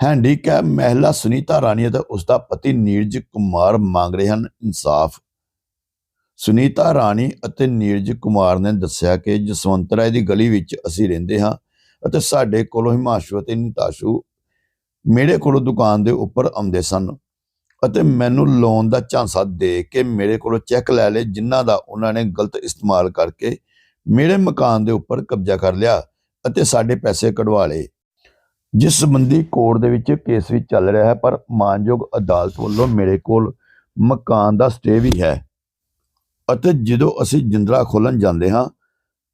Handicap ਮਹਿਲਾ ਸੁਨੀਤਾ ਰਾਣੀ ਅਤੇ ਉਸ ਦਾ ਪਤੀ ਨੀਰਜ ਕੁਮਾਰ ਮੰਗ ਰਹੇ ਹਨ ਇਨਸਾਫ। ਸੁਨੀਤਾ ਰਾਣੀ ਅਤੇ ਨੀਰਜ ਕੁਮਾਰ ਨੇ ਦੱਸਿਆ ਕਿ ਜਸਵੰਤ ਰਾਏ ਦੀ ਗਲੀ ਵਿੱਚ ਅਸੀਂ ਰਹਿੰਦੇ ਹਾਂ ਅਤੇ ਸਾਡੇ ਕੋਲੋਂ ਹਿਮਾਸ਼ੂ ਅਤੇ ਨਿਤਾਸ਼ੂ ਮੇਰੇ ਕੋਲੋਂ ਦੁਕਾਨ ਦੇ ਉੱਪਰ ਆਉਂਦੇ ਸਨ ਅਤੇ ਮੈਨੂੰ ਲੋਨ ਦਾ ਝਾਂਸਾ ਦੇ ਕੇ ਮੇਰੇ ਕੋਲੋਂ ਚੈੱਕ ਲੈ ਲਏ, ਜਿਨ੍ਹਾਂ ਦਾ ਉਹਨਾਂ ਨੇ ਗਲਤ ਇਸਤੇਮਾਲ ਕਰਕੇ ਮੇਰੇ ਮਕਾਨ ਦੇ ਉੱਪਰ ਕਬਜ਼ਾ ਕਰ ਲਿਆ ਅਤੇ ਸਾਡੇ ਪੈਸੇ ਕਢਵਾ ਲਏ। ਜਿਸ ਸੰਬੰਧੀ ਕੋਰਟ ਦੇ ਵਿੱਚ ਕੇਸ ਵੀ ਚੱਲ ਰਿਹਾ ਹੈ, ਪਰ ਮਾਨਯੋਗ ਅਦਾਲਤ ਵੱਲੋਂ ਮੇਰੇ ਕੋਲ ਮਕਾਨ ਦਾ ਸਟੇ ਵੀ ਹੈ। ਅਤੇ ਜਦੋਂ ਅਸੀਂ ਜਿੰਦਰਾ ਖੋਲਣ ਜਾਂਦੇ ਹਾਂ,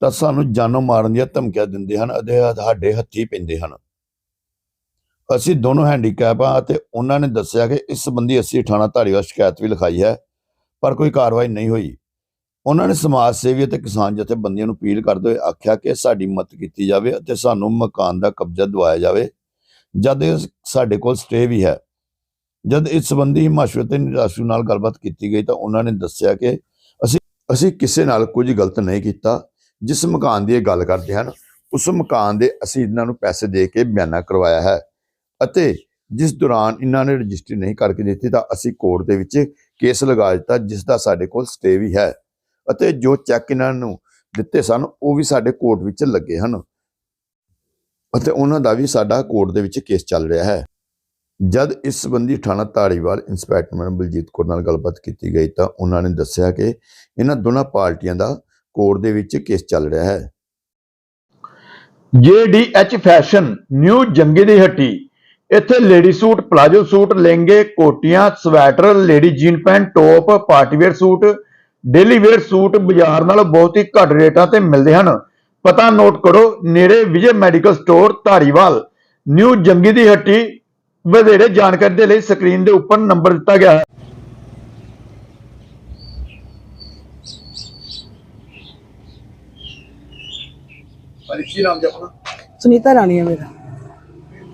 ਤਾਂ ਸਾਨੂੰ ਜਾਨੋਂ ਮਾਰਨ ਦੀਆਂ ਧਮਕੀਆਂ ਦਿੰਦੇ ਹਨ ਅਤੇ ਸਾਡੇ ਹੱਥੀ ਪੈਂਦੇ ਹਨ। ਅਸੀਂ ਦੋਨੋਂ ਹੈਂਡੀਕੈਪ ਹਾਂ ਅਤੇ ਉਹਨਾਂ ਨੇ ਦੱਸਿਆ ਕਿ ਇਸ ਸੰਬੰਧੀ ਅਸੀਂ ਥਾਣਾ ਧਾਰੀਵਾਲ ਸ਼ਿਕਾਇਤ ਵੀ ਲਿਖਾਈ ਹੈ, ਪਰ ਕੋਈ ਕਾਰਵਾਈ ਨਹੀਂ ਹੋਈ। ਉਹਨਾਂ ਨੇ ਸਮਾਜ ਸੇਵੀ ਅਤੇ ਕਿਸਾਨ ਜਥੇਬੰਦੀਆਂ ਨੂੰ ਅਪੀਲ ਕਰਦੇ ਹੋਏ ਆਖਿਆ ਕਿ ਸਾਡੀ ਮਦਦ ਕੀਤੀ ਜਾਵੇ ਅਤੇ ਸਾਨੂੰ ਮਕਾਨ ਦਾ ਕਬਜ਼ਾ ਦਿਵਾਇਆ ਜਾਵੇ। ਜਦ ਸਾਡੇ ਕੋਲ ਸਟੇ ਵੀ ਹੈ। ਜਦ ਇਸ ਸੰਬੰਧੀ ਹਿਮਾਸ਼ੂ ਤੇ ਨਿਰਾਸ਼ੂ ਨਾਲ ਗੱਲਬਾਤ ਕੀਤੀ ਗਈ ਤਾਂ ਉਹਨਾਂ ਨੇ ਦੱਸਿਆ ਕਿ ਅਸੀਂ ਅਸੀਂ ਕਿਸੇ ਨਾਲ ਕੁਝ ਗਲਤ ਨਹੀਂ ਕੀਤਾ। ਜਿਸ ਮਕਾਨ ਦੀ ਇਹ ਗੱਲ ਕਰਦੇ ਹਨ, ਉਸ ਮਕਾਨ ਦੇ ਅਸੀਂ ਇਹਨਾਂ ਨੂੰ ਪੈਸੇ ਦੇ ਕੇ ਬਿਆਨਾ ਕਰਵਾਇਆ ਹੈ ਅਤੇ ਜਿਸ ਦੌਰਾਨ ਇਹਨਾਂ ਨੇ ਰਜਿਸਟਰੀ ਨਹੀਂ ਕਰਕੇ ਦਿੱਤੀ ਤਾਂ ਅਸੀਂ ਕੋਰਟ ਦੇ ਵਿੱਚ ਕੇਸ ਲਗਾ ਦਿੱਤਾ, ਜਿਸ ਦਾ ਸਾਡੇ ਕੋਲ ਸਟੇ ਵੀ ਹੈ। ਅਤੇ ਜੋ ਚੈੱਕ ਇਹਨਾਂ ਨੂੰ ਦਿੱਤੇ ਸਨ, ਉਹ ਵੀ ਸਾਡੇ ਕੋਰਟ ਵਿੱਚ ਲੱਗੇ ਹਨ। ਅਤੇ ਉਹਨਾਂ ਦਾ ਵੀ ਸਾਡਾ ਕੋਰਟ ਦੇ ਵਿੱਚ ਕੇਸ ਚੱਲ ਰਿਹਾ ਹੈ। ਜਦ ਇਸ ਸੰਬੰਧੀ ਥਾਣਾ ਧਾਰੀਵਾਲ ਇੰਸਪੈਕਟਰ ਮੈਡਮ ਬਲਜੀਤ ਕੌਰ ਨਾਲ ਗੱਲਬਾਤ ਕੀਤੀ ਗਈ ਤਾਂ ਉਹਨਾਂ ਨੇ ਦੱਸਿਆ ਕਿ ਇਹਨਾਂ ਦੋਨਾਂ ਪਾਰਟੀਆਂ ਦਾ ਕੋਰਟ ਦੇ ਵਿੱਚ ਕੇਸ ਚੱਲ ਰਿਹਾ ਹੈ। JDH ਫੈਸ਼ਨ, ਨਿਊ ਜੰਗੀ ਦੀ ਹੱਟੀ, ਇੱਥੇ ਲੇਡੀ ਸੂਟ, ਪਲਾਜੋ ਸੂਟ, ਲਹਿੰਗੇ, ਕੋਟੀਆਂ, sweater, lady jean pant, top, partywear suit daily wear suit ਬਾਜ਼ਾਰ ਨਾਲੋਂ ਬਹੁਤ ਹੀ ਘੱਟ ਰੇਟਾਂ ਤੇ ਮਿਲਦੇ ਹਨ। ਪਤਾ ਨੋਟ ਕਰੋ ਨੇੜੇ Vijay medical store Dhariwal. New Jangi ਦੀ ਹੱਟੀ ਵਧੇਰੇ ਜਾਣਕਾਰੀ ਦੇ ਲਈ ਸਕਰੀਨ ਦੇ ਉੱਪਰ ਨੰਬਰ ਦਿੱਤਾ ਗਿਆ ਹੈ। ਭਾਜੀ ਕੀ ਨਾਮ ਜੀ ਆਪਣਾ? ਸੁਨੀਤਾ ਰਾਣੀ ਹੈ ਮੇਰਾ।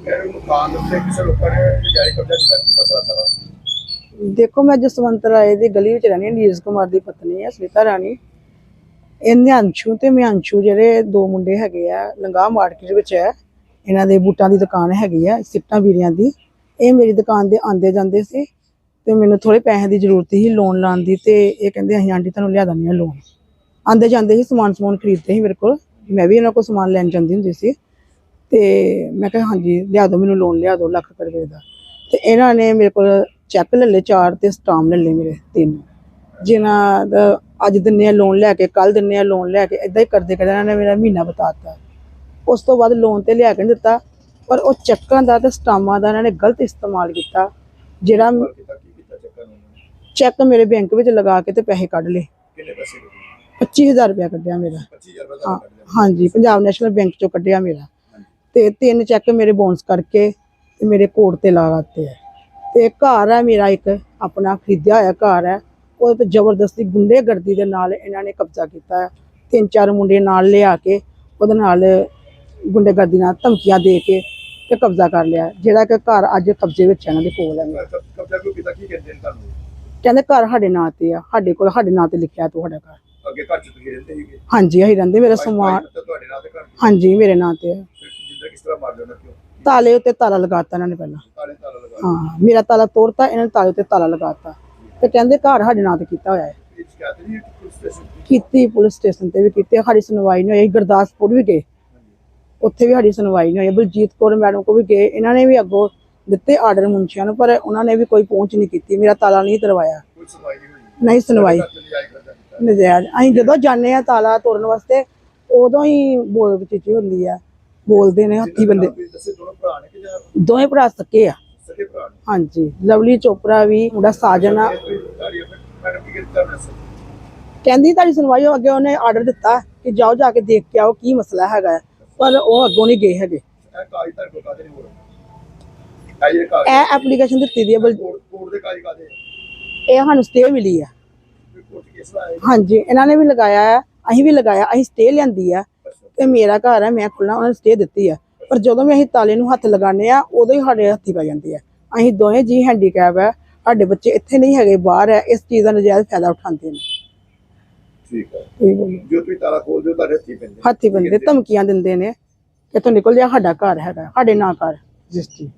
ਇਹ ਮਕਾਨ ਉੱਤੇ ਕਿਸੇ ਲੋਕਾਂ ਨੇ ਜਾਇ ਕਬਜ਼ਾ ਕੀਤਾ ਕੀ ਮਸਲਾ ਸਾਰਾ? ਦੇਖੋ, ਮੈਂ ਜਸਵੰਤ ਰਾਏ ਦੀ ਗਲੀ ਵਿੱਚ ਰਹਿੰਦੀ ਹਾਂ, ਨੀਰਜ ਕੁਮਾਰ ਦੀ ਪਤਨੀ ਹੈ ਸਵਿਤਾ ਰਾਣੀ। ਇਹਨੇ ਅੰਸ਼ੂ ਤੇ ਮੈਂ ਅੰਸ਼ੂ ਜਿਹੜੇ ਦੋ ਮੁੰਡੇ ਹੈਗੇ ਆ ਲੰਗਾ ਮਾਰਕੀਟ ਵਿੱਚ ਹੈ। ਇਹਨਾਂ ਦੇ ਬੂਟਾਂ ਦੀ ਦੁਕਾਨ ਹੈਗੀ ਆ, ਸਿੱਟਾਂ ਵੀਰਿਆਂ ਦੀ। ਇਹ ਮੇਰੀ ਦੁਕਾਨ ਦੇ ਆਂਦੇ ਜਾਂਦੇ ਸੀ ਤੇ ਮੈਨੂੰ ਥੋੜੇ ਪੈਸੇ ਦੀ ਜ਼ਰੂਰਤ ਸੀ ਲੋਨ ਲਾਉਣ ਦੀ ਤੇ ਇਹ ਕਹਿੰਦੇ, ਅਸੀਂ ਆਂਟੀ ਤੁਹਾਨੂੰ ਲਿਆ ਦਿੰਦੇ ਹਾਂ ਲੋਨ। ਆਂਦੇ ਜਾਂਦੇ ਸੀ ਸਮਾਨ ਸਮੂਨ ਖਰੀਦਦੇ ਸੀ ਮੇਰੇ ਕੋਲ। ਮੈਂ ਵੀ ਇਹਨਾਂ ਕੋਲ ਸਮਾਨ ਲੈਣ ਜਾਂਦੀ ਹੁੰਦੀ ਸੀ ਤੇ ਮੈਂ ਕਿਹਾ, ਹਾਂਜੀ, ਲਿਆ ਦਿਓ ਮੈਨੂੰ ਲੋਨ, ਲਿਆ ਦਿਓ ਲੱਖ ਕੁ ਰੁਪਏ ਦਾ। ਤੇ ਇਹਨਾਂ ਨੇ ਮੇਰੇ ਕੋਲ ਚੈੱਕ ਲੈ ਲਏ ਚਾਰ ਤੇ ਸਟਾਮ ਲੈ ਲਏ ਮੇਰੇ ਤਿੰਨ। ਜਿਨ੍ਹਾਂ ਦਾ ਅੱਜ ਦਿੰਨੇ ਆ ਲੋਨ ਲੈ ਕੇ ਕੱਲ ਦਿੰਨੇ ਆ ਲੋਨ ਲੈ ਕੇ ਇਦਾਂ ਹੀ ਕਰਦੇ ਕਰਦੇ ਇਹਨਾਂ ਨੇ ਮੇਰਾ ਮਹੀਨਾ ਬਤਾਤਾ। ਉਸ ਤੋਂ ਬਾਅਦ ਲੋਨ ਤੇ ਲਿਆ ਕੇ ਨਹੀਂ ਦਿੱਤਾ ਪਰ ਉਹ ਚੈੱਕਾਂ ਦਾ ਤੇ ਸਟਾਮਾਂ ਦਾ ਇਹਨਾਂ ਨੇ ਗਲਤ ਇਸਤੇਮਾਲ ਕੀਤਾ। ਜਿਹੜਾ ਚੈੱਕ ਮੇਰੇ ਬੈਂਕ ਵਿੱਚ ਲਗਾ ਕੇ ਤੇ ਪੈਸੇ ਕੱਢ ਲਏ। ਕਿੰਨੇ ਪੈਸੇ ਲੱਗੇ 25000 ਰੁਪਇਆ ਕੱਢਿਆ ਮੇਰਾ। 25000 ਰੁਪਏ ਦਾ ਹਾਂ, ਕੱਢ ਲਿਆ ਹਾਂਜੀ ਪੰਜਾਬ ਨੈਸ਼ਨਲ ਬੈਂਕ ਚੋਂ ਕੱਢਿਆ ਮੇਰਾ। ਤੇ ਤਿੰਨ ਚੈੱਕ ਮੇਰੇ ਬਾਉਂਸ ਕਰਕੇ ਤੇ ਮੇਰੇ ਕੋਡ ਤੇ ਲਾ ਦਿੱਤੇ ਤੇ ਘਰ ਹੈ ਮੇਰਾ ਇੱਕ ਆਪਣਾ ਖਰੀਦਿਆ ਹੋਇਆ ਘਰ ਹੈ ਉਹ ਤੇ ਜ਼ਬਰਦਸਤੀ ਗੁੰਡੇਗਰਦੀ ਦੇ ਨਾਲ ਇਹਨਾਂ ਨੇ ਕਬਜ਼ਾ ਕੀਤਾ ਹੈ। ਤਿੰਨ ਚਾਰ ਮੁੰਡੇ ਨਾਲ ਲਿਆ ਕੇ ਉਹਦੇ ਨਾਲ ਗੁੰਡੇਗਰਦੀ ਨਾਲ ਧਮਕੀਆਂ ਦੇ ਕੇ ਤੇ ਕਬਜ਼ਾ ਕਰ ਲਿਆ। ਜਿਹੜਾ ਕਿ ਘਰ ਅੱਜ ਕਬਜ਼ੇ ਵਿੱਚ ਇਹਨਾਂ ਦੇ ਕੋਲ ਹੈ ਕਬਜ਼ਾ ਕਿਉਂ ਕੀਤਾ? ਕੀ ਕਹਿੰਦੇ ਨੇ ਤੁਹਾਨੂੰ? ਕਹਿੰਦੇ ਘਰ ਸਾਡੇ ਨਾਂ ਤੇ ਆ। ਸਾਡੇ ਕੋਲ ਸਾਡੇ ਨਾਂ ਤੇ ਲਿਖਿਆ ਤੁਹਾਡਾ ਘਰ। ਅੱਗੇ ਘਰ ਚ ਤੁਸੀਂ ਰਹਿੰਦੇ ਸੀਗੇ? ਹਾਂਜੀ ਅਸੀਂ ਰਹਿੰਦੇ। ਮੇਰਾ ਸਮਾਨ ਤੁਹਾਡੇ ਨਾਲ ਤੇ ਘਰ ਹਾਂਜੀ ਮੇਰੇ ਨਾਂ ਤੇ ਹੈ ਫਿਰ ਜਿੱਦਾਂ ਕਿਸ ਤਰ੍ਹਾਂ ਮਾਰ ਲੈਣਾ ਕਿਉਂ ਤਾਲੇ ਉੱਤੇ ਤਾਲਾ ਲਗਾਤਾ ਇਹਨਾਂ ਨੇ ਪਹਿਲਾਂ। ਹਾਂ ਮੇਰਾ ਤਾਲਾ ਤੋੜਤਾ ਇਹਨਾਂ ਨੇ ਤਾਲੇ ਉੱਤੇ ਤਾਲਾ ਲਗਾਤਾ। ਤੇ ਕਹਿੰਦੇ ਘਰ ਸਾਡੇ ਨਾਂ ਤੇ ਕੀਤਾ ਹੋਇਆ ਹੈ। ਕੀਤੀ ਪੁਲਿਸ ਸਟੇਸ਼ਨ ਤੇ ਵੀ ਕੀਤੀ ਸਾਡੀ ਸੁਣਵਾਈ ਨਹੀਂ ਹੋਈ। ਗੁਰਦਾਸਪੁਰ ਵੀ ਗਏ। ਉੱਥੇ ਵੀ ਸਾਡੀ ਸੁਣਵਾਈ ਨਹੀਂ ਹੋਈ। ਬਲਜੀਤ ਕੌਰ ਮੈਡਮ ਕੋ ਵੀ ਗਏ। ਇਹਨਾਂ ਨੇ ਵੀ ਅੱਗੋਂ ਦਿੱਤੇ ਆਰਡਰ ਮੁੰਸ਼ੀਆਂ ਨੂੰ ਪਰ ਉਹਨਾਂ ਨੇ ਵੀ ਕੋਈ ਪਹੁੰਚ ਨਹੀਂ ਕੀਤੀ। ਮੇਰਾ ਤਾਲਾ ਨਹੀਂ ਤਰਵਾਇਆ ਨਹੀਂ ਸੁਣਵਾਈ। ਨਜਾਇਜ਼। ਅਸੀਂ ਜਦੋਂ ਜਾਂਦੇ ਆ ਤਾਲਾ ਤੋੜਨ ਵਾਸਤੇ ਉਦੋਂ ਹੀ ਬੋਲ ਵਿਚੀ ਹੁੰਦੀ ਆ। ਬੋਲਦੇ ਨੇ ਹੱਥੀ ਬੰਦੇ। ਤੁਸੀਂ ਭਰਾ ਦੋਵੇਂ ਭਰਾ ਸਕੇ ਆ। ਹਾਂਜੀ, ਲਵਲੀ ਚੋਪੜਾ ਵੀ, ਮੁੰਡਾ ਸਾਜਨ ਆ। ਕਹਿੰਦੀ ਤੁਹਾਡੀ ਸੁਣਵਾਈ ਹੋ ਅੱਗੇ ਉਹਨੇ ਆਰਡਰ ਦਿੱਤਾ ਕਿ ਜਾਓ ਜਾ ਕੇ ਦੇਖ ਕੇ ਆਓ ਕੀ ਮਸਲਾ ਹੈਗਾ। ਪਰ ਉਹ ਅੱਗੋਂ ਨਹੀਂ ਗਏ ਹੈਗੇ। ਇਹ ਐਪਲੀਕੇਸ਼ਨ ਦਿੱਤੀ ਦੀ ਹੈ ਇਹ ਸਾਨੂੰ ਸਟੇ ਮਿਲੀ ਆ। ਹਾਂਜੀ, ਇਹਨਾਂ ਨੇ ਵੀ ਲਗਾਇਆ ਅਸੀਂ ਵੀ ਲਗਾਇਆ, ਅਸੀਂ ਸਟੇ ਲਿਆਂਦੀ ਆ। ਤੇ ਮੇਰਾ ਘਰ ਹੈ ਮੈਂ ਖੁੱਲਣਾ ਉਹਨਾਂ ਨੇ ਸਟੇ ਦਿੱਤੀ ਆ। ਪਰ ਜਦੋਂ ਵੀ ਅਸੀਂ ਤਾਲੇ ਨੂੰ ਹੱਥ ਲਗਾਉਂਦੇ ਆ ਉਦੋਂ ਹੀ ਸਾਡੇ ਹੱਥੀ ਪੈ ਜਾਂਦੇ ਆ। ਅਸੀਂ ਦੋਵੇਂ ਜੀ ਹੈਂਡੀਕੈਪ ਹੈ ਸਾਡੇ ਬੱਚੇ ਇੱਥੇ ਨਹੀਂ ਹੈਗੇ ਬਾਹਰ ਹੈ ਇਸ ਚੀਜ਼ ਦਾ ਨਜਾਇਜ਼ ਫਾਇਦਾ ਉਠਾਉਂਦੇ ਨੇ। ਠੀਕ ਹੈ ਜੋ। ਤੁਸੀਂ ਤਾਲਾ ਖੋਲ ਦਿਓ ਤੁਹਾਡੇ ਹੱਥੀ ਪੈਂਦੇ ਹੱਥੀ ਬੰਦੇ ਧਮਕੀਆਂ ਦਿੰਦੇ ਨੇ ਕਿ ਤੂੰ ਨਿਕਲ ਜਾ ਸਾਡਾ ਘਰ ਹੈਗਾ ਸਾਡੇ ਨਾਂ ਘਰ। ਜਿਸ ਚੀਜ਼।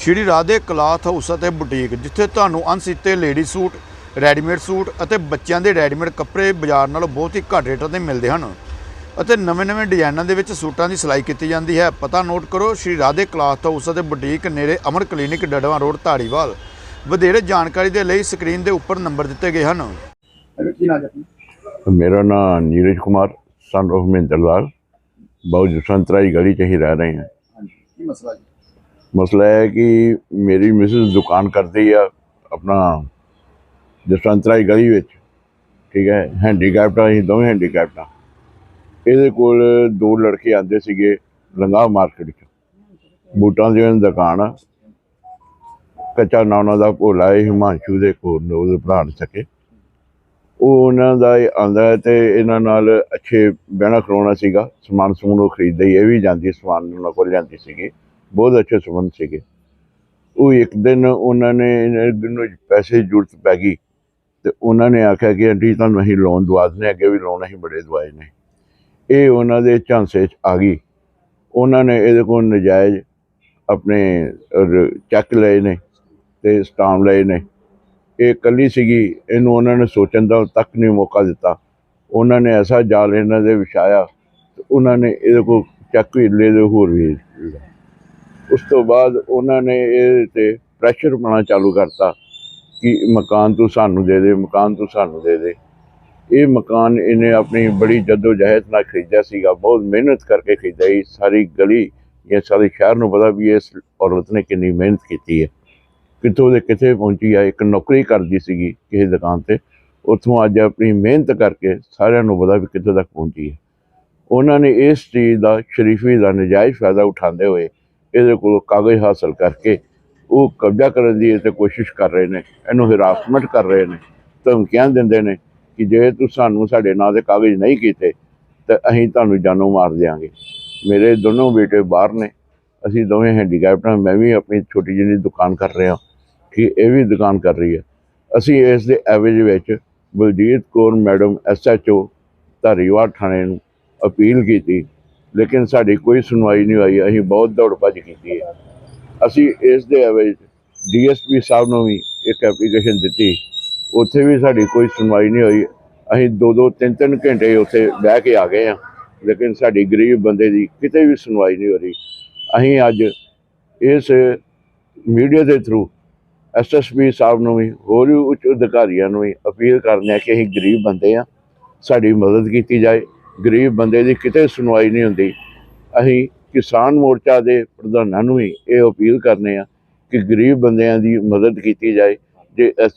ਸ਼੍ਰੀ ਰਾਧੇ ਕਲਾਥ ਹਾਊਸ ਅਤੇ ਬੁਟੀਕ ਜਿੱਥੇ ਤੁਹਾਨੂੰ ਅਣਸੀਤੇ ਲੇਡੀ ਸੂਟ ਰੈਡੀਮੇਡ ਸੂਟ ਅਤੇ ਬੱਚਿਆਂ ਦੇ ਰੈਡੀਮੇਡ ਕੱਪੜੇ ਬਾਜ਼ਾਰ ਨਾਲੋਂ ਬਹੁਤ ਹੀ ਘੱਟ ਰੇਟਾਂ ਤੇ ਮਿਲਦੇ ਹਨ। ਅਤੇ ਨਵੇਂ-ਨਵੇਂ ਡਿਜ਼ਾਈਨਾਂ ਦੇ ਵਿੱਚ ਸੂਟਾਂ ਦੀ ਸਿਲਾਈ ਕੀਤੀ ਜਾਂਦੀ ਹੈ। ਪਤਾ ਨੋਟ ਕਰੋ ਸ਼੍ਰੀ ਰਾਧੇ ਕਲਾਥ ਹਾਊਸ ਅਤੇ ਬੁਟੀਕ ਨੇੜੇ ਅਮਰ ਕਲੀਨਿਕ ਡੜਵਾ ਰੋਡ ਧਾਰੀਵਾਲ। ਵਧੇਰੇ ਜਾਣਕਾਰੀ ਦੇ ਲਈ ਸਕਰੀਨ ਦੇ ਉੱਪਰ ਨੰਬਰ ਦਿੱਤੇ ਗਏ ਹਨ। ਮੇਰਾ ਨਾਮ ਨੀਰਜ ਕੁਮਾਰ ਸਨ of ਮਹਿੰਦਰ ਲਾਲ। ਬਹੁਤ ਜਸਵੰਤਰਾਈ ਗਲੀ 'ਚ ਹੀ ਰਹਿ ਰਹੇ ਹਾਂ। ਹਾਂਜੀ ਕੀ ਮਸਲਾ ਜੀ? ਮਸਲਾ ਹੈ ਕਿ ਮੇਰੀ ਮਿਸਿਸ ਦੁਕਾਨ ਕਰਦੀ ਆ ਆਪਣਾ ਜਸਵੰਤਰਾਈ ਗਲੀ ਵਿੱਚ। ਠੀਕ ਹੈ ਹੈਂਡੀਕੈਪਟ ਅਸੀਂ ਦੋਵੇਂ ਹੈਂਡੀਕੈਪਟ ਆ। ਇਹਦੇ ਕੋਲ ਦੋ ਲੜਕੇ ਆਂਦੇ ਸੀਗੇ ਲੰਗਾ ਮਾਰਕੀਟ 'ਚ। ਬੂਟਾਂ ਦੀ ਉਹਨਾਂ ਦੁਕਾਨ ਆ। ਕੱਚਾ ਨਾਂ ਉਹਨਾਂ ਦਾ ਭੋਲਾ ਇਹ ਹਿਮਾਂਸ਼ੂ ਦੇ ਕੋਲ, ਉਹਦੇ ਭਰਾ ਨੇ ਸਕੇ ਉਹ ਉਹਨਾਂ ਦਾ ਆਂਦਾ ਤੇ ਇਹਨਾਂ ਨਾਲ ਅੱਛੇ ਬਹਿਣਾ ਖਲੋਣਾ ਸੀਗਾ। ਸਮਾਨ ਸਮੂਨ ਉਹ ਖਰੀਦਦੇ ਇਹ ਵੀ ਜਾਂਦੀ, ਸਮਾਨ ਉਹਨਾਂ ਕੋਲ ਜਾਂਦੀ ਸੀਗੀ। ਬਹੁਤ ਅੱਛੇ ਸੰਬੰਧ ਸੀਗੇ। ਉਹ ਇੱਕ ਦਿਨ ਉਹਨਾਂ ਨੇ ਇਹਨਾਂ ਨੂੰ ਪੈਸੇ ਦੀ ਜ਼ਰੂਰਤ ਪੈ ਗਈ ਤੇ ਉਹਨਾਂ ਨੇ ਆਖਿਆ ਕਿ ਆਂਟੀ, ਤੁਹਾਨੂੰ ਅਸੀਂ ਲੋਨ ਦਵਾ ਦਿੰਦੇ ਅੱਗੇ ਵੀ ਲੋਨ ਅਸੀਂ ਬੜੇ ਦਵਾਏ ਨੇ। ਇਹ ਉਹਨਾਂ ਦੇ ਝਾਂਸੇ 'ਚ ਆ ਗਈ। ਉਹਨਾਂ ਨੇ ਇਹਦੇ ਕੋਲ ਨਜਾਇਜ਼ ਆਪਣੇ ਚੈੱਕ ਲਏ ਨੇ ਤੇ ਸਟਾਮ ਲਏ ਨੇ। ਇਹ ਇਕੱਲੀ ਸੀਗੀ, ਇਹਨੂੰ ਉਹਨਾਂ ਨੇ ਸੋਚਣ ਦਾ ਤੱਕ ਨਹੀਂ ਮੌਕਾ ਦਿੱਤਾ। ਉਹਨਾਂ ਨੇ ਐਸਾ ਜਾਲ ਇਹਨਾਂ ਦੇ ਵਿਛਾਇਆ ਤੇ ਉਹਨਾਂ ਨੇ ਇਹਦੇ ਕੋਲ ਚੱਕ ਵੀ ਲੈ ਦੇ ਹੋਰ ਵੀ। ਉਸ ਤੋਂ ਬਾਅਦ ਉਹਨਾਂ ਨੇ ਇਹ ਤੇ ਪ੍ਰੈਸ਼ਰ ਪਾਉਣਾ ਚਾਲੂ ਕਰਤਾ ਕਿ ਮਕਾਨ ਤੂੰ ਸਾਨੂੰ ਦੇ ਦੇ, ਮਕਾਨ ਤੂੰ ਸਾਨੂੰ ਦੇ ਦੇ। ਇਹ ਮਕਾਨ ਇਹਨੇ ਆਪਣੀ ਬੜੀ ਜਦੋਜਹਿਦ ਨਾਲ ਖਰੀਦਿਆ ਸੀਗਾ। ਬਹੁਤ ਮਿਹਨਤ ਕਰਕੇ ਖਰੀਦਿਆ। ਇਹ ਸਾਰੀ ਗਲੀ ਇਹ ਸਾਰੇ ਸ਼ਹਿਰ ਨੂੰ ਪਤਾ ਵੀ ਇਸ ਔਰਤ ਨੇ ਕਿੰਨੀ ਮਿਹਨਤ ਕੀਤੀ ਹੈ। ਕਿੱਥੋਂ ਦੇ ਕਿੱਥੇ ਪਹੁੰਚੀ ਆ, ਇੱਕ ਨੌਕਰੀ ਕਰਦੀ ਸੀਗੀ ਕਿਸੇ ਦੁਕਾਨ ਤੇ। ਉੱਥੋਂ ਅੱਜ ਆਪਣੀ ਮਿਹਨਤ ਕਰਕੇ ਸਾਰਿਆਂ ਨੂੰ ਪਤਾ ਵੀ ਕਿੱਥੋਂ ਤੱਕ ਪਹੁੰਚੀ ਹੈ। ਉਹਨਾਂ ਨੇ ਇਸ ਚੀਜ਼ ਦਾ, ਸ਼ਰੀਫੀ ਦਾ ਨਜਾਇਜ਼ ਫਾਇਦਾ ਉਠਾਉਂਦੇ ਹੋਏ ਇਹਦੇ ਕੋਲੋਂ ਕਾਗਜ਼ ਹਾਸਲ ਕਰਕੇ ਉਹ ਕਬਜ਼ਾ ਕਰਨ ਦੀ ਇਹ ਤੇ ਕੋਸ਼ਿਸ਼ ਕਰ ਰਹੇ ਨੇ। ਇਹਨੂੰ ਹਿਰਾਸਮੈਂਟ ਕਰ ਰਹੇ ਨੇ, ਧਮਕੀਆਂ ਦਿੰਦੇ ਨੇ। ਕਿ ਜੇ ਤੁਸੀਂ ਸਾਨੂੰ ਸਾਡੇ ਨਾਂ ਦੇ ਕਾਗਜ਼ ਨਹੀਂ ਕੀਤੇ, ਤਾਂ ਅਸੀਂ ਤੁਹਾਨੂੰ ਜਾਨੋਂ ਮਾਰ ਦਿਆਂਗੇ। ਮੇਰੇ ਦੋਨੋਂ ਬੇਟੇ ਬਾਹਰ ਨੇ। ਅਸੀਂ ਦੋਵੇਂ ਹੈਂਡੀਕੈਪਟ ਹਾਂ ਮੈਂ ਵੀ ਆਪਣੀ ਛੋਟੀ ਜਿਹੀ ਦੁਕਾਨ ਕਰ ਰਿਹਾ ਕਿ ਇਹ ਵੀ ਦੁਕਾਨ ਕਰ ਰਹੀ ਹੈ। ਅਸੀਂ ਇਸ ਦੇ ਐਵਰੇਜ ਵਿੱਚ ਬਲਜੀਤ ਕੌਰ, ਮੈਡਮ ਐਸਐਚਓ ਧਾਰੀਵਾਲ ਥਾਣੇ ਨੂੰ ਅਪੀਲ ਕੀਤੀ, ਲੇਕਿਨ ਸਾਡੀ ਕੋਈ ਸੁਣਵਾਈ ਨਹੀਂ ਹੋਈ। ਅਸੀਂ ਬਹੁਤ ਦੌੜ ਭੱਜ ਕੀਤੀ ਹੈ। ਅਸੀਂ ਇਸ ਦੇ ਐਵਰੇਜ ਡੀਐਸਪੀ ਸਾਹਿਬ ਨੂੰ ਵੀ ਇੱਕ ਐਪਲੀਕੇਸ਼ਨ ਦਿੱਤੀ। ਉੱਥੇ ਵੀ ਸਾਡੀ ਕੋਈ ਸੁਣਵਾਈ ਨਹੀਂ ਹੋਈ। ਅਸੀਂ ਦੋ ਦੋ ਤਿੰਨ ਤਿੰਨ ਘੰਟੇ ਉੱਥੇ ਬਹਿ ਕੇ ਆ ਗਏ ਹਾਂ। ਲੇਕਿਨ ਸਾਡੀ ਗਰੀਬ ਬੰਦੇ ਦੀ ਕਿਤੇ ਵੀ ਸੁਣਵਾਈ ਨਹੀਂ ਹੋ ਰਹੀ। ਅਸੀਂ ਅੱਜ ਇਸ ਮੀਡੀਆ ਦੇ ਥਰੂ ਐਸਐਸਪੀ ਸਾਹਿਬ ਨੂੰ ਵੀ, ਹੋਰ ਵੀ ਉੱਚ ਅਧਿਕਾਰੀਆਂ ਨੂੰ ਵੀ ਅਪੀਲ ਕਰਦੇ ਆ ਕਿ ਅਸੀਂ ਗਰੀਬ ਬੰਦੇ ਆ ਸਾਡੀ ਮਦਦ ਕੀਤੀ ਜਾਏ। ਗਰੀਬ ਬੰਦੇ ਦੀ ਕਿਤੇ ਸੁਣਵਾਈ ਨਹੀਂ ਹੁੰਦੀ। ਅਸੀਂ ਕਿਸਾਨ ਮੋਰਚਾ ਦੇ ਪ੍ਰਧਾਨਾਂ ਨੂੰ ਵੀ ਇਹ ਅਪੀਲ ਕਰਨੇ ਆ ਕਿ ਗਰੀਬ ਬੰਦਿਆਂ ਦੀ ਮਦਦ ਕੀਤੀ ਜਾਏ। ਜੇ ਇਸ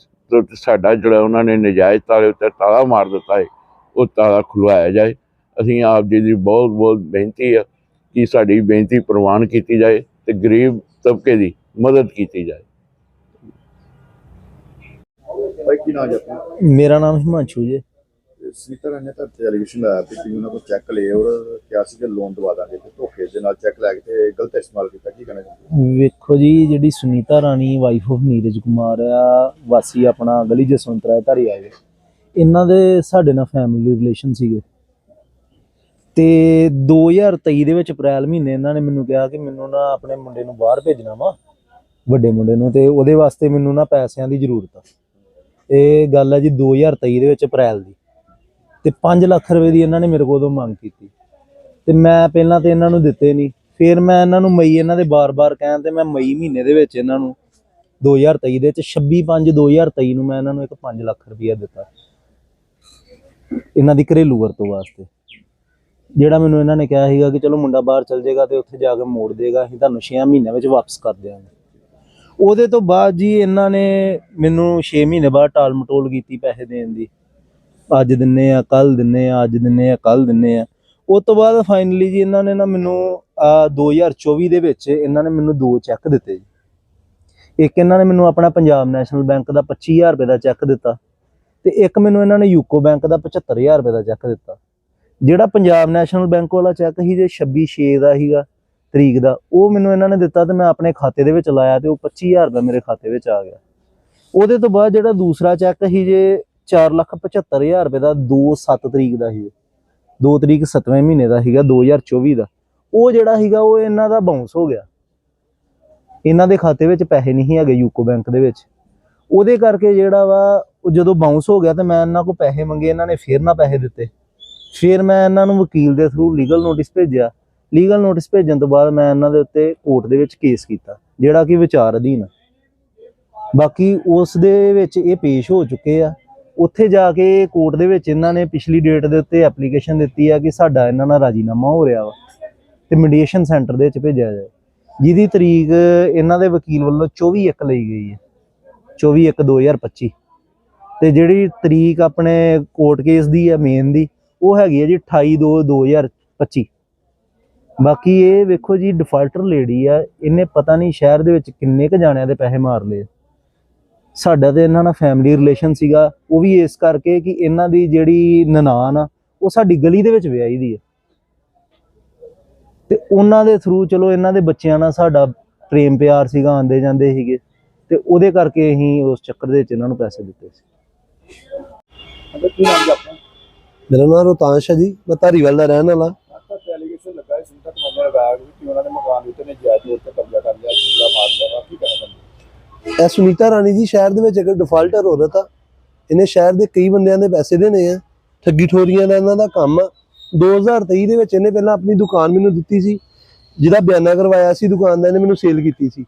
ਸਾਡਾ ਜਿਹੜਾ ਉਹਨਾਂ ਨੇ ਨਜਾਇਜ਼ ਤਾਲੇ ਉੱਤੇ ਤਾਲਾ ਮਾਰ ਦਿੱਤਾ ਹੈ ਉਹ ਤਾਲਾ ਖੁਲਵਾਇਆ ਜਾਏ। ਅਸੀਂ ਆਪ ਜੀ ਦੀ ਬਹੁਤ ਬਹੁਤ ਬੇਨਤੀ ਆ ਕਿ ਸਾਡੀ ਬੇਨਤੀ ਪ੍ਰਵਾਨ ਕੀਤੀ ਜਾਏ ਤੇ ਗਰੀਬ ਤਬਕੇ ਦੀ ਮਦਦ ਕੀਤੀ ਜਾਏ। ਹੈ ਮੇਰਾ ਨਾਮ ਹਿਮਾਂਸ਼ੂ ਜੀ। ਸੀਤਾ ਨੇ ਤਾਂ ਟੈਲੀਵਿਜ਼ਨ ਲਾਇਆ ਕਿ ਉਹਨਾਂ ਕੋਲ ਚੈੱਕ ਲਏ ਔਰ ਕਿਹਾ ਸੀ ਕਿ ਲੋਨ ਦਵਾ ਦਾਂਗੇ ਤੇ ਧੋਖੇ ਦੇ ਨਾਲ ਚੈੱਕ ਲੈ ਕੇ ਤੇ ਗਲਤ ਇਸਤੇਮਾਲ ਕੀਤਾ, ਕੀ ਕਹਿਣਾ ਚਾਹੁੰਦੇ ਵੇਖੋ ਜੀ, ਜਿਹੜੀ ਸੁਨੀਤਾ ਰਾਣੀ ਵਾਈਫ ਆਫ ਨੀਰਜ ਕੁਮਾਰ ਆ, ਵਾਸੀ ਆਪਣਾ ਗਲੀ ਜਸਵੰਤਰਾ ਧਾਰੀ ਆਏ ਇਹਨਾਂ ਦੇ ਸਾਡੇ ਨਾਲ ਫੈਮਿਲੀ ਰਿਲੇਸ਼ਨ ਸੀਗੇ। ਤੇ 2023 ਦੇ ਵਿੱਚ ਅਪ੍ਰੈਲ ਮਹੀਨੇ ਇਹਨਾਂ ਨੇ ਮੈਨੂੰ ਕਿਹਾ ਕਿ ਮੈਨੂੰ ਨਾ ਆਪਣੇ ਮੁੰਡੇ ਨੂੰ ਬਾਹਰ ਭੇਜਣਾ ਵਾ, ਵੱਡੇ ਮੁੰਡੇ ਨੂੰ, ਤੇ ਉਹਦੇ ਵਾਸਤੇ ਮੈਨੂੰ ਨਾ ਪੈਸਿਆਂ ਦੀ ਜ਼ਰੂਰਤ ਆ। ਇਹ ਗੱਲ ਹੈ ਜੀ 2023 ਦੇ ਵਿੱਚ ਅਪ੍ਰੈਲ ਦੀ। ਤੇ 5 ਲੱਖ ਰੁਪਏ ਦੀ ਇਹਨਾਂ ਨੇ ਮੇਰੇ ਕੋਲੋਂ ਮੰਗ ਕੀਤੀ। ਤੇ ਮੈਂ ਪਹਿਲਾਂ ਤੇ ਇਹਨਾਂ ਨੂੰ ਦਿੱਤੇ ਨਹੀਂ। ਫਿਰ ਮੈਂ ਇਹਨਾਂ ਨੂੰ ਮਈ ਇਹਨਾਂ ਦੇ ਬਾਰ-ਬਾਰ ਕਹਿਣ ਤੇ ਮੈਂ ਮਈ ਮਹੀਨੇ ਦੇ ਵਿੱਚ ਇਹਨਾਂ ਨੂੰ 2023 ਦੇ ਵਿੱਚ 26 5 2023 ਨੂੰ ਮੈਂ ਇਹਨਾਂ ਨੂੰ ਇੱਕ 5 ਲੱਖ ਰੁਪਇਆ ਦਿੱਤਾ। ਇਹਨਾਂ ਦੀ ਘਰੇਲੂ ਵਰਤੋਂ ਵਾਸਤੇ। ਜਿਹੜਾ ਮੈਨੂੰ ਇਹਨਾਂ ਨੇ ਕਿਹਾ ਸੀਗਾ ਕਿ ਚਲੋ ਮੁੰਡਾ ਬਾਹਰ ਚਲ ਜਾਏਗਾ ਤੇ ਉੱਥੇ ਜਾ ਕੇ ਮੋੜ ਦੇਗਾ, ਅਸੀਂ ਤੁਹਾਨੂੰ 6 ਮਹੀਨਿਆਂ ਵਿੱਚ ਵਾਪਸ ਕਰ ਦਿਆਂਗੇ। ਉਹਦੇ ਤੋਂ ਬਾਅਦ ਜੀ ਇਹਨਾਂ ਨੇ ਮੈਨੂੰ 6 ਮਹੀਨੇ ਬਾਅਦ ਟਾਲ ਮਟੋਲ ਕੀਤੀ ਪੈਸੇ ਦੇਣ ਦੀ। ਅੱਜ ਦਿੰਨੇ ਆ ਕੱਲ ਦਿੰਨੇ ਆ, ਅੱਜ ਦਿੰਨੇ ਆ ਕੱਲ ਦਿੰਨੇ ਆ। ਉਸ ਤੋਂ ਬਾਅਦ ਫਾਈਨਲੀ ਜੀ ਇਹਨਾਂ ਨੇ ਨਾ ਮੈਨੂੰ ਆਹ 2024 ਦੇ ਵਿੱਚ ਇਹਨਾਂ ਨੇ ਮੈਨੂੰ ਦੋ ਚੈੱਕ ਦਿੱਤੇ ਜੀ। ਇੱਕ ਇਹਨਾਂ ਨੇ ਮੈਨੂੰ ਆਪਣਾ ਪੰਜਾਬ ਨੈਸ਼ਨਲ ਬੈਂਕ ਦਾ 25000 ਰੁਪਏ ਦਾ ਚੈੱਕ ਦਿੱਤਾ ਤੇ ਇੱਕ ਮੈਨੂੰ ਇਹਨਾਂ ਨੇ ਯੂਕੋ ਬੈਂਕ ਦਾ 75000 ਰੁਪਏ ਦਾ ਚੈੱਕ ਦਿੱਤਾ। ਜਿਹੜਾ ਪੰਜਾਬ ਨੈਸ਼ਨਲ ਬੈਂਕ ਵਾਲਾ ਚੈੱਕ ਸੀ ਜੇ 26 6 ਦਾ ਸੀਗਾ, ਤਰੀਕ ਦਾ, ਉਹ ਮੈਨੂੰ ਇਹਨਾਂ ਨੇ ਦਿੱਤਾ ਤੇ ਮੈਂ ਆਪਣੇ ਖਾਤੇ ਦੇ ਵਿੱਚ ਲਾਇਆ ਤੇ ਉਹ 25000 ਰੁਪਏ ਮੇਰੇ ਖਾਤੇ ਵਿੱਚ ਆ ਗਿਆ। ਉਹਦੇ ਤੋਂ ਬਾਅਦ ਜਿਹੜਾ ਦੂਸਰਾ ਚੈੱਕ ਸੀ ਜੇ 475000 ਰੁਪਏ ਦਾ 2 7 ਤਰੀਕ ਦਾ ਸੀ 2 ਤਰੀਕ 7ਵੇਂ ਮਹੀਨੇ ਦਾ ਸੀਗਾ 2024 ਦਾ। ਉਹ ਜਿਹੜਾ ਸੀਗਾ, ਉਹ ਇਹਨਾਂ ਦਾ ਬਾਉਂਸ ਹੋ ਗਿਆ। ਇਹਨਾਂ ਦੇ ਖਾਤੇ ਵਿੱਚ ਪੈਸੇ ਨਹੀਂ ਹੈਗੇ ਯੂਕੋ ਬੈਂਕ ਦੇ ਵਿੱਚ। ਉਹਦੇ ਕਰਕੇ ਜਿਹੜਾ ਵਾ, ਉਹ ਜਦੋਂ ਬਾਉਂਸ ਹੋ ਗਿਆ ਤੇ ਮੈਂ ਇਹਨਾਂ ਕੋਲ ਪੈਸੇ ਮੰਗੇ, ਇਹਨਾਂ ਨੇ ਫੇਰ ਨਾ ਪੈਸੇ ਦਿੱਤੇ। ਫਿਰ ਮੈਂ ਇਹਨਾਂ ਨੂੰ ਵਕੀਲ ਦੇ ਥਰੂ ਲੀਗਲ ਨੋਟਿਸ ਭੇਜਿਆ। ਲੀਗਲ ਨੋਟਿਸ ਭੇਜਣ ਤੋਂ ਬਾਅਦ ਮੈਂ ਇਹਨਾਂ ਦੇ ਉੱਤੇ ਕੋਰਟ ਦੇ ਵਿੱਚ ਕੇਸ ਕੀਤਾ, ਜਿਹੜਾ ਕਿ ਵਿਚਾਰ ਅਧੀਨ ਬਾਕੀ ਉਸ ਦੇ ਵਿੱਚ ਇਹ ਪੇਸ਼ ਹੋ ਚੁੱਕੇ ਆ। ਉੱਥੇ ਜਾ ਕੇ ਕੋਰਟ ਦੇ ਵਿੱਚ ਇਹਨਾਂ ਨੇ ਪਿਛਲੀ ਡੇਟ ਦੇ ਉੱਤੇ ਐਪਲੀਕੇਸ਼ਨ ਦਿੱਤੀ ਆ ਕਿ ਸਾਡਾ ਇਹਨਾਂ ਨਾਲ ਰਾਜੀਨਾਮਾ ਹੋ ਰਿਹਾ ਵਾ ਤੇ ਮੀਡੀਏਸ਼ਨ ਸੈਂਟਰ ਦੇ ਵਿੱਚ ਭੇਜਿਆ ਜਾਏ। ਜਿਹਦੀ ਤਰੀਕ ਇਹਨਾਂ ਦੇ ਵਕੀਲ ਵੱਲੋਂ 24 ਇੱਕ ਲਈ ਗਈ ਹੈ। 24 ਇੱਕ 2025 ਤੇ ਜਿਹੜੀ ਤਰੀਕ ਆਪਣੇ ਕੋਰਟ ਕੇਸ ਦੀ ਹੈ ਮੇਨ ਦੀ, ਉਹ ਹੈਗੀ ਹੈ ਜੀ 28 2 2025 ਬਾਕੀ ਇਹ ਵੇਖੋ ਜੀ ਡਿਫਾਲਟਰ ਲੇਡੀ ਆ, ਇਹਨੇ ਪਤਾ ਨਹੀਂ ਸ਼ਹਿਰ ਦੇ ਵਿੱਚ ਕਿੰਨੇ ਕ ਜਾਣਿਆਂ ਦੇ ਪੈਸੇ ਮਾਰ ਲਏ ਸਾਡਾ ਤੇ ਇਹਨਾਂ ਨਾਲ ਫੈਮਿਲੀ ਰਿਲੇਸ਼ਨ ਸੀਗਾ ਉਹ ਵੀ ਇਸ ਕਰਕੇ ਕਿ ਇਹਨਾਂ ਦੀ ਜਿਹੜੀ ਨਨਾਣ ਆ ਉਹ ਸਾਡੀ ਗਲੀ ਦੇ ਵਿੱਚ ਵਿਆਹੀ ਦੀ ਹੈ ਤੇ ਉਹਨਾਂ ਦੇ ਥਰੂ ਚਲੋ ਇਹਨਾਂ ਦੇ ਬੱਚਿਆਂ ਨਾਲ ਸਾਡਾ ਪ੍ਰੇਮ ਪਿਆਰ ਸੀਗਾ ਆਂਦੇ ਜਾਂਦੇ ਸੀਗੇ। ਤੇ ਉਹਦੇ ਕਰਕੇ ਅਸੀਂ ਉਸ ਚੱਕਰ ਦੇ ਵਿੱਚ ਇਹਨਾਂ ਨੂੰ ਪੈਸੇ ਦਿੱਤੇ ਸੀ। ਅੰਦਰ ਕੀ ਨਾਮ ਜੀ ਆਪਣਾ ਮੇਰਾ ਨਾਮ ਰੋਤਾਂਸ਼ ਹੈ ਜੀ ਮੈਂ ਧਾਰੀਵਾਲ ਦਾ ਰਹਿਣ ਵਾਲਾ। ਐਲੀਗੇਸ਼ਨ ਲੱਗਾ ਹੈ ਸਿੰਟਾ ਕਮਾਂਡਰ ਲਗਾਇਆ ਕਿ ਉਹਨਾਂ ਨੇ ਮਕਾਨ ਉੱਤੇ ਨੇ ਜਾਇਜ਼ ਤੌਰ ਤੇ ਕਬਜ਼ਾ ਕਰ ਲਿਆ ਜੁਮਲਾ ਮਾਰ ਲਿਆ ਕੀ ਚਾਹੁੰਦੇ ਇਹ ਸੁਨੀਤਾ ਰਾਣੀ ਜੀ ਸ਼ਹਿਰ ਦੇ ਵਿੱਚ ਇੱਕ ਡਿਫਾਲਟਰ ਔਰਤ ਆ, ਇਹਨੇ ਸ਼ਹਿਰ ਦੇ ਕਈ ਬੰਦਿਆਂ ਦੇ ਪੈਸੇ ਦੇਣੇ ਆ, ਠੱਗੀ ਠੋਰੀਆਂ ਦਾ ਇਹਨਾਂ ਦਾ ਕੰਮ ਆ। 2023 ਦੇ ਵਿੱਚ ਇਹਨੇ ਪਹਿਲਾਂ ਆਪਣੀ ਦੁਕਾਨ ਮੈਨੂੰ ਦਿੱਤੀ ਸੀ, ਜਿਹਦਾ ਬਿਆਨਾ ਕਰਵਾਇਆ ਸੀ ਦੁਕਾਨ ਦਾ ਇਹਨੇ ਮੈਨੂੰ ਸੇਲ ਕੀਤੀ ਸੀ।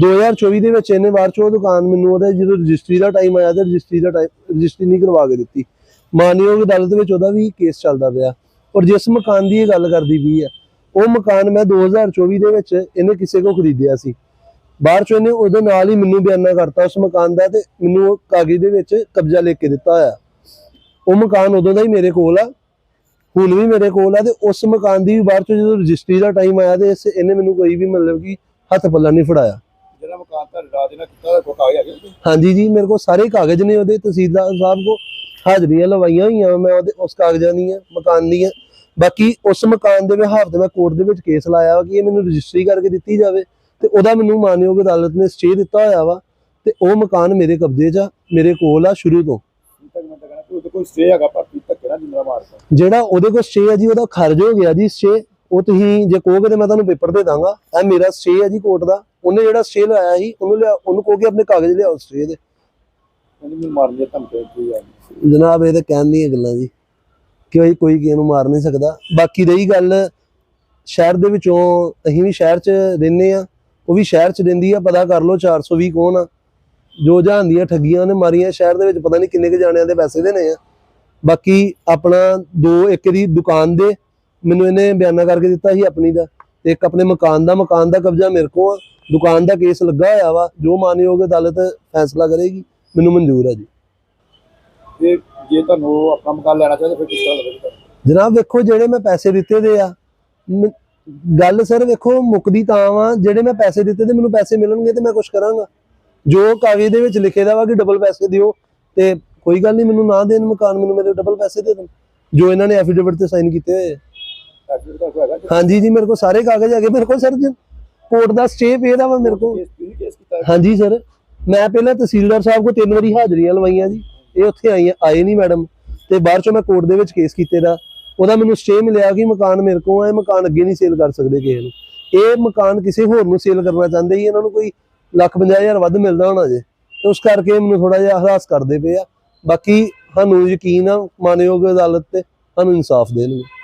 2024 ਦੇ ਵਿੱਚ ਇਹਨੇ ਬਾਅਦ ਚੋਂ ਦੁਕਾਨ ਮੈਨੂੰ ਉਹਦੇ ਜਦੋਂ ਰਜਿਸਟਰੀ ਦਾ ਟਾਈਮ ਆਇਆ ਤੇ ਰਜਿਸਟਰੀ ਦਾ ਟਾਈਮ ਰਜਿਸਟਰੀ ਨਹੀਂ ਕਰਵਾ ਕੇ ਦਿੱਤੀ। ਮਾਨਯੋਗ ਅਦਾਲਤ ਵਿੱਚ ਉਹਦਾ ਵੀ ਕੇਸ ਚੱਲਦਾ ਪਿਆ। ਔਰ ਜਿਸ ਮਕਾਨ ਦੀ ਇਹ ਗੱਲ ਕਰਦੀ ਪਈ ਆ, ਉਹ ਮਕਾਨ ਮੈਂ 2024 ਦੇ ਵਿੱਚ ਇਹਨੇ ਕਿਸੇ ਕੋਲ ਖਰੀਦਿਆ ਸੀ। ਬਾਹਰ ਚੋਂ ਇਹਨੇ ਉਹਦੇ ਨਾਲ ਹੀ ਮੈਨੂੰ ਬਿਆਨਾ ਕਰਤਾ ਉਸ ਮਕਾਨ ਦਾ ਤੇ ਮੈਨੂੰ ਉਹ ਕਾਗਜ਼ ਦੇ ਵਿੱਚ ਕਬਜ਼ਾ ਲਿਖ ਕੇ ਦਿੱਤਾ ਹੋਇਆ। ਉਹ ਮਕਾਨ ਉਦੋਂ ਦਾ ਹੀ ਮੇਰੇ ਕੋਲ ਆ ਹੁਣ ਵੀ ਮੇਰੇ ਕੋਲ ਆ ਤੇ ਉਸ ਮਕਾਨ ਦੀ ਬਾਹਰ ਚੋਂ ਜਦੋਂ ਰਜਿਸਟਰੀ ਦਾ ਟਾਈਮ ਆਇਆ ਤੇ ਇਸ ਇਹਨੇ ਮੈਨੂੰ ਕੋਈ ਵੀ ਮਤਲਬ ਕਿ ਹੱਥ ਪੱਲਾ ਨਹੀਂ ਫੜਾਇਆ। ਜਿਹੜਾ ਮਕਾਨ ਤਾਂ ਰਾਜ ਨੇ ਕੀਤਾ ਉਹ ਕਾਗਜ਼ ਹੈਗੇ ਉਹਦੇ? ਹਾਂਜੀ ਜੀ ਮੇਰੇ ਕੋਲ ਸਾਰੇ ਕਾਗਜ਼ ਨੇ ਉਹਦੇ ਤਹਿਸੀਲਦਾਰ ਸਾਹਿਬ ਕੋ ਹਾਜ਼ਰੀਆਂ ਲਵਾਈਆਂ ਹੋਈਆਂ ਮੈਂ ਉਹਦੇ ਉਸ ਕਾਗਜ਼ਾਂ ਦੀਆਂ ਮਕਾਨ ਦੀਆਂ। ਬਾਕੀ ਉਸ ਮਕਾਨ ਦੇ ਵਿਹਾਰ ਤੇ ਮੈਂ ਕੋਰਟ ਦੇ ਵਿੱਚ ਕੇਸ ਲਾਇਆ ਕਿ ਇਹ ਮੈਨੂੰ ਰਜਿਸਟਰੀ ਕਰਕੇ ਦਿੱਤੀ ਜਾਵੇ। ਤੇ ਉਹਦਾ ਮੈਨੂੰ ਮਾਨਯੋਗ ਅਦਾਲਤ ਨੇ ਸਟੇ ਦਿੱਤਾ ਹੋਇਆ ਵਾ ਤੇ ਉਹ ਮਕਾਨ ਮੇਰੇ ਕਬਜ਼ੇ 'ਚ ਆ ਮੇਰੇ ਕੋਲ ਆ ਸ਼ੁਰੂ ਤੋਂ। ਜਿਹੜਾ ਉਹਦੇ ਕੋਲ ਸਟੇ ਹੈ ਜੀ ਉਹਦਾ ਖਰਜ ਹੋ ਗਿਆ ਜੀ ਸਟੇ। ਉਹ ਤੁਸੀਂ ਜੇ ਕਹੋਗੇ ਤੇ ਮੈਂ ਤੁਹਾਨੂੰ ਪੇਪਰ ਦੇ ਦਾਂਗਾ। ਇਹ ਮੇਰਾ ਸਟੇ ਹੈ ਜੀ ਕੋਰਟ ਦਾ। ਉਹਨੇ ਜਿਹੜਾ ਸਟੇ ਲਾਇਆ ਸੀ ਉਹਨੂੰ ਲਿਆ ਉਹਨੂੰ ਕਹੋ ਕਿ ਆਪਣੇ ਕਾਗਜ਼ ਲਿਆਓ ਸਟੇ ਦੇ। ਦੀ ਆ ਜਨਾਬ ਇਹ ਤਾਂ ਕਹਿਣ ਦੀਆਂ ਗੱਲਾਂ ਜੀ ਕਿ ਕੋਈ ਕੋਈ ਕਿਸੇ ਨੂੰ ਮਾਰ ਨਹੀਂ ਸਕਦਾ। ਬਾਕੀ ਰਹੀ ਗੱਲ ਸ਼ਹਿਰ ਦੇ ਵਿੱਚੋਂ ਅਸੀਂ ਵੀ ਸ਼ਹਿਰ 'ਚ ਰਹਿੰਦੇ ਆ। ਉਹ ਵੀ ਸ਼ਹਿਰ 'ਚ ਰਹਿੰਦੀ ਆ ਪਤਾ ਕਰ ਲਓ 420 ਕੌਣ ਆ। ਜੋ ਜਹਾਨ ਦੀਆਂ ਠੱਗੀਆਂ ਨੇ ਮਾਰੀਆਂ ਸ਼ਹਿਰ ਦੇ ਵਿੱਚ ਪਤਾ ਨਹੀਂ ਕਿੰਨੇ ਕੁ ਜਾਣਿਆਂ ਦੇ ਪੈਸੇ ਦੇਣੇ ਆ। ਬਾਕੀ ਆਪਣਾ ਦੋ ਇੱਕ ਦੀ ਦੁਕਾਨ ਦੇ ਮੈਨੂੰ ਇਹਨੇ ਬਿਆਨਾ ਕਰਕੇ ਦਿੱਤਾ ਸੀ ਆਪਣੀ ਦਾ। ਤੇ ਇੱਕ ਆਪਣੇ ਮਕਾਨ ਦਾ ਮਕਾਨ ਦਾ ਕਬਜ਼ਾ ਮੇਰੇ ਕੋਲ ਆ। ਦੁਕਾਨ ਦਾ ਕੇਸ ਲੱਗਾ ਹੋਇਆ ਵਾ ਜੋ ਮਾਨਯੋਗ ਅਦਾਲਤ ਫੈਸਲਾ ਕਰੇਗੀ ਮੈਨੂੰ ਮਨਜ਼ੂਰ ਆ ਜੀ। ਜੇ ਤੁਹਾਨੂੰ ਆਪਣਾ ਮਕਾਨ ਲੈਣਾ ਚਾਹੁੰਦੇ ਫਿਰ ਕਿਸ ਤਰ੍ਹਾਂ ਲੱਗੇਗਾ ਜਨਾਬ ਵੇਖੋ ਜਿਹੜੇ ਮੈਂ ਪੈਸੇ ਦਿੱਤੇ ਦੇ ਆ ਗੱਲ ਸਰ ਵੇਖੋ ਮੁੱਕਦੀ ਤਾਂ ਵਾ ਜਿਹੜੇ ਮੈਂ ਪੈਸੇ ਦਿੱਤੇ ਤੇ ਮੈਨੂੰ ਪੈਸੇ ਮਿਲਣਗੇ ਤੇ ਮੈਂ ਕੁਝ ਕਰਾਂਗਾ। ਜੋ ਕਾਗਜ਼ ਦੇ ਵਿੱਚ ਲਿਖੇ ਦਾ ਵਾ ਕਿ ਡਬਲ ਪੈਸੇ ਦਿਓ ਤੇ ਕੋਈ ਗੱਲ ਨਹੀਂ ਮੈਨੂੰ ਨਾ ਦੇਣ ਮਕਾਨ ਮੈਨੂੰ ਮੇਰੇ ਡਬਲ ਪੈਸੇ ਦੇ ਦੇਣ। ਜੋ ਇਹਨਾਂ ਨੇ ਐਫੀਡੇਵਿਟ ਤੇ ਸਾਈਨ ਕੀਤੇ ਹੋਏ ਜੀ। ਹਾਂਜੀ ਜੀ ਮੇਰੇ ਕੋਲ ਸਾਰੇ ਕਾਗਜ਼ ਹੈਗੇ ਮੇਰੇ ਕੋਲ ਸਰ ਕੋਰਟ ਦਾ ਸਟੇ ਪਿਆ ਵਾ ਮੇਰੇ ਕੋਲ? ਹਾਂਜੀ ਸਰ ਮੈਂ ਪਹਿਲਾਂ ਤਹਿਸੀਲਦਾਰ ਸਾਹਿਬ ਕੋ ਤਿੰਨ ਵਾਰੀ ਹਾਜ਼ਰੀਆਂ ਲਵਾਈਆਂ ਜੀ ਇਹ ਉੱਥੇ ਆਈਆਂ ਆਏ ਨਹੀਂ ਮੈਡਮ। ਤੇ ਬਾਅਦ ਚੋਂ ਮੈਂ ਕੋਰਟ ਦੇ ਵਿੱਚ ਕੇਸ ਕੀਤੇ ਦਾ। ਉਹਦਾ ਮੈਨੂੰ ਸਟੇ ਮਿਲਿਆ ਕਿ ਮਕਾਨ ਮੇਰੇ ਕੋਲ ਹੈ ਮਕਾਨ ਅੱਗੇ ਨਹੀਂ ਸੇਲ ਕਰ ਸਕਦੇ ਕਿਸੇ ਨੂੰ। ਇਹ ਮਕਾਨ ਕਿਸੇ ਹੋਰ ਨੂੰ ਸੇਲ ਕਰਨਾ ਚਾਹੁੰਦੇ ਸੀ, ਇਹਨਾਂ ਨੂੰ ਕੋਈ ਲੱਖ ਪੰਜਾਹ ਹਜ਼ਾਰ ਵੱਧ ਮਿਲਦਾ ਹੋਣਾ ਜੇ। ਤੇ ਉਸ ਕਰਕੇ ਮੈਨੂੰ ਥੋੜਾ ਜਿਹਾ ਹਰਾਸ ਕਰਦੇ ਪਏ ਆ। ਬਾਕੀ ਸਾਨੂੰ ਯਕੀਨ ਆ, ਮਾਨਯੋਗ ਅਦਾਲਤ ਤੇ ਸਾਨੂੰ ਇਨਸਾਫ ਦੇਣਗੇ।